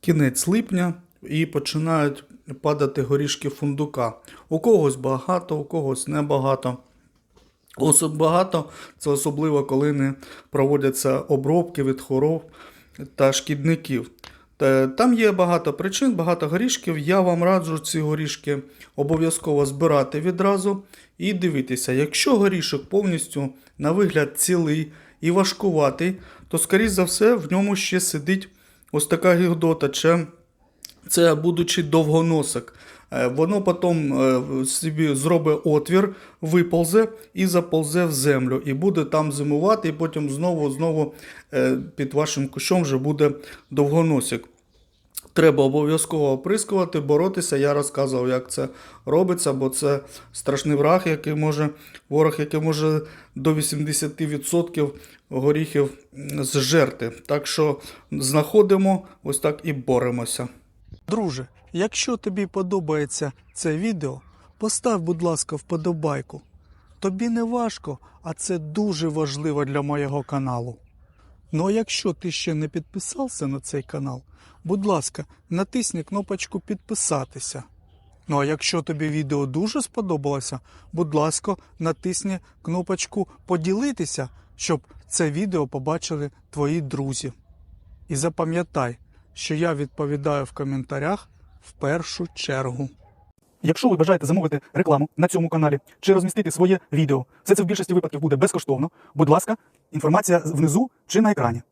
кінець липня і починають падати горішки фундука. У когось багато, у когось небагато. Особ багато, це особливо, коли не проводяться обробки від хвороб та шкідників. Там є багато причин, багато горішків. Я вам раджу ці горішки обов'язково збирати відразу і дивитися. Якщо горішок повністю на вигляд цілий і важкуватий, то, скоріш за все, в ньому ще сидить ось така гігдота. Чи це будучи довгоносик. Е, Воно потім е, собі зробить отвір, виползе і заползе в землю, і буде там зимувати, і потім знову знову е, під вашим кущом вже буде довгоносик. Треба обов'язково оприскувати, боротися. Я розказував, як це робиться, бо це страшний враг, який може, ворог, який може до 80% горіхів зжерти. Так що знаходимо, ось так і боремося. Друже, якщо тобі подобається це відео, постав, будь ласка, вподобайку. Тобі не важко, а це дуже важливо для моєго каналу. Ну а якщо ти ще не підписався на цей канал, будь ласка, натисни кнопочку підписатися. Ну а якщо тобі відео дуже сподобалося, будь ласка, натисни кнопочку поділитися, щоб це відео побачили твої друзі. І запам'ятай, що я відповідаю в коментарях в першу чергу. Якщо ви бажаєте замовити рекламу на цьому каналі чи розмістити своє відео, все це в більшості випадків буде безкоштовно. Будь ласка, інформація внизу чи на екрані.